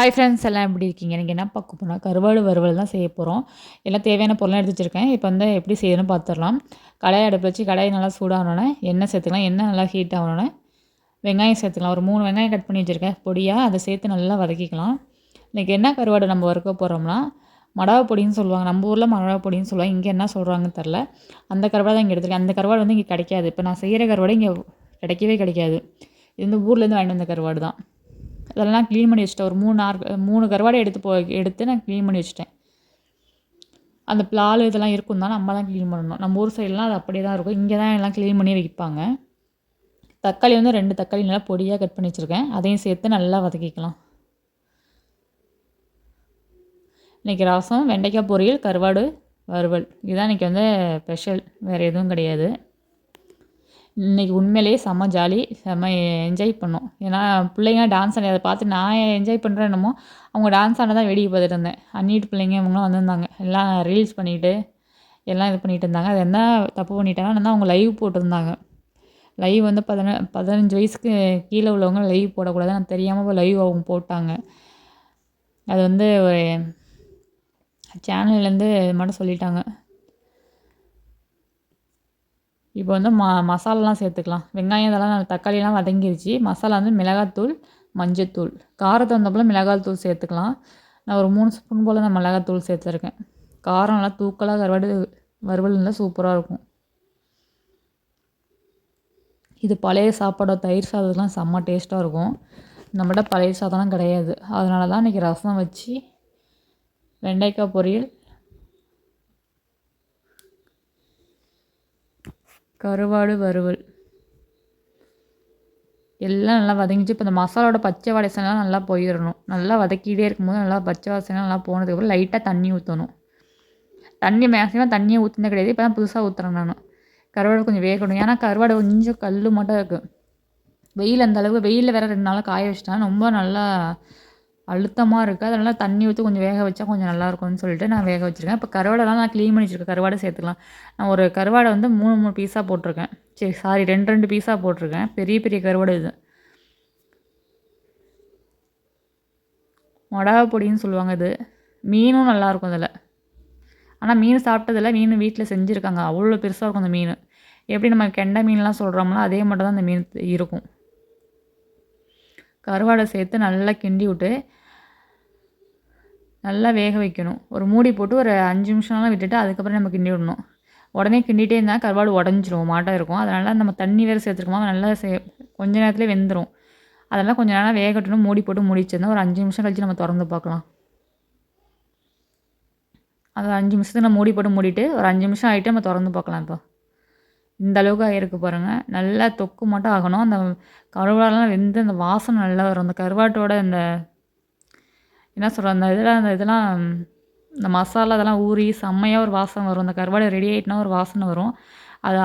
Hi friends எல்லாம் எப்படி இருக்கீங்க? எனக்கு என்ன பார்க்க போனால் கருவாடு வறுவல் தான் செய்ய போகிறோம் எல்லாம் தேவையான பொருளாக எடுத்து வச்சுருக்கேன் இப்போ வந்து எப்படி செய்யணும்னு பார்த்துடலாம். கடாயை அடுப்பு வச்சு கடாயை நல்லா சூடாகணுன்னே எண்ணெய் சேர்த்துக்கலாம். எண்ணெய் நல்லா ஹீட் ஆகணுன்னே வெங்காயம் சேர்த்துக்கலாம். ஒரு மூணு வெங்காயம் கட் பண்ணி வச்சுருக்கேன். பொடியாக அதை சேர்த்து நல்லா வதக்கிக்கலாம். இன்றைக்கி என்ன கருவாடு நம்ம வறுக்க போகிறோம்னா மடாவை பொடின்னு சொல்லுவாங்க. நம்ம ஊரில் மடாவை பொடின்னு சொல்லுவாங்க. இங்கே என்ன சொல்கிறாங்கன்னு தெரில அந்த கருவாடு தான் இங்கே எடுத்துருக்கேன். அந்த கருவாடு வந்து இங்கே கிடைக்காது. இப்போ நான் செய்கிற கருவாடு இங்கே கிடைக்கவே கிடைக்காது. இந்த ஊர்லேருந்து வாங்கிட்டு வந்த கருவாடு தான். அதெல்லாம் க்ளீன் பண்ணி வச்சுட்டேன். ஒரு மூணு ஆறு மூணு கருவாடை எடுத்து போ எடுத்து நான் க்ளீன் பண்ணி வச்சுட்டேன். அந்த பிளால் இதெல்லாம் இருக்கும் தான் நம்ம தான் க்ளீன் பண்ணணும். நம்ம ஊர் சைட்லாம் அது அப்படியே தான் இருக்கும். இங்கே தான் எல்லாம் க்ளீன் பண்ணி வைப்பாங்க. தக்காளி வந்து ரெண்டு தக்காளி நல்லா பொடியாக கட் பண்ணி வச்சுருக்கேன். அதையும் சேர்த்து நல்லா வதக்கிக்கலாம். இன்றைக்கி ரசம் வெண்டைக்காய் பொரியல் கருவாடு வறுவல். இதுதான் இன்றைக்கி வந்து ஸ்பெஷல் வேறு எதுவும் கிடையாது. இன்றைக்கி உண்மையிலேயே செம்ம ஜாலி செம்ம என்ஜாய் பண்ணோம். ஏன்னா பிள்ளைங்க டான்ஸ் ஆடி அதை பார்த்து நான் என்ஜாய் பண்ணுறேன் என்னமோ அவங்க டான்ஸ் ஆனதான் வேடிக்கை பார்த்துட்டு இருந்தேன். அன்னிட்டு பிள்ளைங்க இவங்களாம் வந்திருந்தாங்க. எல்லாம் ரீல்ஸ் பண்ணிவிட்டு எல்லாம் இது பண்ணிகிட்டு இருந்தாங்க. அது என்ன தப்பு பண்ணிட்டாங்கன்னா அவங்க லைவ் போட்டிருந்தாங்க. லைவ் வந்து பதின பதினஞ்சு வயசுக்கு கீழே உள்ளவங்க லைவ் போடக்கூடாது நான் தெரியாமல் இப்போ லைவ் அவங்க போட்டாங்க. அது வந்து ஒரு சேனல்லேருந்து மட்டும் சொல்லிட்டாங்க. இப்போ வந்து ம மசாலாலாம் சேர்த்துக்கலாம். வெங்காயம் இதெல்லாம் தக்காளியெல்லாம் வதங்கிருச்சு. மசாலா வந்து மிளகாத்தூள் மஞ்சத்தூள். காரத்தை வந்தப்போல மிளகாத்தூள் சேர்த்துக்கலாம். நான் ஒரு மூணு ஸ்பூன் போல் நான் மிளகாத்தூள் சேர்த்துருக்கேன். காரம் நல்லா தூக்கலாக கருவாடு வறுவல் நல்லா சூப்பராக இருக்கும். இது பழைய சாப்பாடோ தயிர் சாதத்துலாம் செம்ம டேஸ்ட்டாக இருக்கும். நம்மகிட்ட பழைய சாதம்லாம் கிடையாது. அதனால தான் இன்றைக்கி ரசம் வச்சு வெண்டைக்காய் பொரியல் கருவாடு வறுவல். எல்லாம் நல்லா வதங்கிச்சு. இப்போ இந்த மசாலாவோட பச்சை வாசனைலாம் நல்லா போயிடணும் நல்லா வதக்கிட்டே இருக்கும்போது நல்லா பச்சை வாசனை நல்லா போனதுக்கப்புறம் லைட்டாக தண்ணி ஊற்றணும் தண்ணி மேக்ஸிமம் தண்ணியை ஊற்றினே கிடையாது. இப்போ தான் புதுசாக ஊற்றுறேன் நான். கருவாடு கொஞ்சம் வேகணும். ஏன்னா கருவாடு கொஞ்சம் கல் மட்டும் இருக்குது வெயில் அந்த அளவுக்கு வெயிலில் வேறு ரெண்டு நாளாக காய வச்சிட்டா ரொம்ப நல்லா அழுத்தமாக இருக்குது அதனால் தண்ணி ஊற்றி கொஞ்சம் வேக வச்சா கொஞ்சம் நல்லாயிருக்கும்னு சொல்லிட்டு நான் வேக வச்சுருக்கேன். இப்போ கருவாடெல்லாம் நான் க்ளீன் பண்ணி வச்சுருக்கேன். கருவாடை சேர்த்துக்கலாம். நான் ஒரு கருவாடை வந்து மூணு மூணு பீஸாக போட்டிருக்கேன். சரி சாரி ரெண்டு ரெண்டு பீஸாக போட்டிருக்கேன். பெரிய பெரிய கருவாடு இது. மொடவை பொடின்னு சொல்லுவாங்க இது. மீனும் நல்லாயிருக்கும் இதில். ஆனால் மீன் சாப்பிட்டதில்ல. மீன் வீட்டில் செஞ்சுருக்காங்க. அவ்வளோ பெருசாக இருக்கும் அந்த மீன். எப்படி நம்ம கெண்டை மீன்லாம் சொல்கிறோம்னா அதே மட்டும் தான் அந்த மீன் இருக்கும். கருவாடை சேர்த்து நல்லா கிண்டி விட்டு நல்லா வேக வைக்கணும். ஒரு மூடி போட்டு ஒரு அஞ்சு நிமிஷம்லாம் விட்டுட்டு அதுக்கப்புறம் நம்ம கிண்டி விடணும் உடனே கிண்டிகிட்டே இருந்தால் கருவாடு உடஞ்சிரும் மாட்டாக இருக்கும். அதனால் நம்ம தண்ணி வேறு சேர்த்துருக்கோமா நல்லா சே கொஞ்ச நேரத்துலேயே வெந்துடும் அதெல்லாம் கொஞ்சம் நேரம் வேகட்டணும் மூடி போட்டு முடிச்சிருந்தோம் ஒரு அஞ்சு நிமிஷம் கழித்து நம்ம திறந்து பார்க்கலாம். அது அஞ்சு நிமிஷத்துக்கு நம்ம மூடி போட்டு மூடிட்டு ஒரு அஞ்சு நிமிஷம் ஆகிட்டு நம்ம திறந்து பார்க்கலாம் இப்போ. இந்த அளவுக்கு ஆகிருக்கு பாருங்கள் நல்லா தொக்கு மட்டும் ஆகணும். அந்த கருவாடெல்லாம் வெந்து அந்த வாசனை நல்லா வரும். அந்த கருவாட்டோட இந்த என்ன சொல்கிற அந்த இதெல்லாம் அந்த இதெல்லாம் இந்த மசாலா அதெல்லாம் ஊறி செம்மையாக ஒரு வாசனை வரும். அந்த கருவாடு ரெடி ஆகிட்டுனா ஒரு வாசனை வரும். அது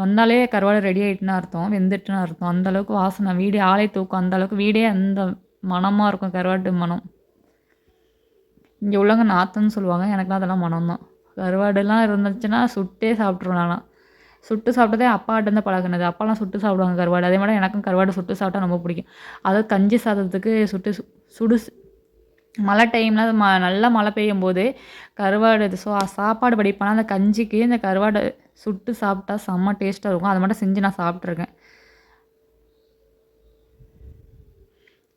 வந்தாலே கருவாடு ரெடி ஆகிட்டுனா அர்த்தம் வெந்துட்டுன்னு அர்த்தம். அந்தளவுக்கு வாசனை வீடே ஆலை தூக்கும். அந்தளவுக்கு வீடே அந்த மனமாக இருக்கும் கருவாட்டு மனம். இங்கே உள்ளவங்க நாத்தன்னு சொல்லுவாங்க எனக்குலாம் அதெல்லாம் மனம் தான் கருவாடுலாம் இருந்துச்சுன்னா சுட்டே சாப்பிட்ருவேன் நானும் சுட்டு சாப்பிட்டதே அப்பாட்டேருந்து பழகினது. அப்பாலாம் சுட்டு சாப்பிடுவாங்க கருவாடு. அதே மாதிரி எனக்கும் கருவாடு சுட்டு சாப்பிட்டா ரொம்ப பிடிக்கும். அதாவது கஞ்சி சாதத்துக்கு சுட்டு சுடு மழை டைமில் ம நல்லா மழை பெய்யும் போது கருவாடு ஸோ சாப்பாடு வடிப்பேன் அந்த கஞ்சிக்கு இந்த கருவாடு சுட்டு சாப்பிட்டா செம்ம டேஸ்ட்டாக இருக்கும். அதை மட்டும் செஞ்சு நான் சாப்பிட்ருக்கேன்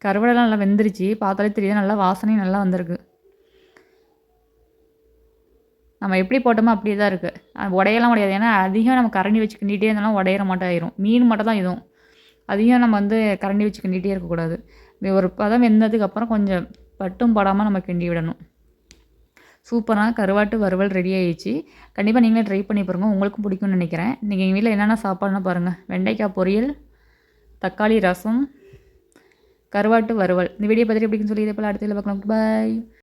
கருவாடெல்லாம் நல்லா வெந்துருச்சு. பார்த்தாலே தெரியுது. நல்லா வாசனையும் நல்லா வந்திருக்கு. நம்ம எப்படி போட்டோமோ அப்படியே தான் இருக்குது உடையெல்லாம் உடையாது. ஏன்னா அதிகம் நம்ம கரண்டி வச்சு கிண்டிகிட்டே இருந்தாலும் உடையிற மாட்டோம் ஆயிரும். மீன் மட்டும் தான் இதுவும். அதிகம் நம்ம வந்து கரண்டி வச்சு கிண்டிகிட்டே இருக்கக்கூடாது. ஒரு பதம் வெந்ததுக்கப்புறம் கொஞ்சம் பட்டும் படாமல் நம்ம கிண்டி விடணும். சூப்பராக கருவாட்டு வறுவல் ரெடி ஆகிடுச்சு கண்டிப்பாக நீங்களே ட்ரை பண்ணி பாருங்கள் உங்களுக்கும் பிடிக்கும்னு நினைக்கிறேன். நீங்கள் எங்கள் வீட்டில் என்னென்ன சாப்பாடுன்னு பாருங்கள் வெண்டைக்காய் பொரியல் தக்காளி ரசம் கருவாட்டு வறுவல். இந்த வீடியோ பார்த்துட்டு எப்படின்னு சொல்லி இதே போல் அடுத்த பார்க்கலாம். பாய்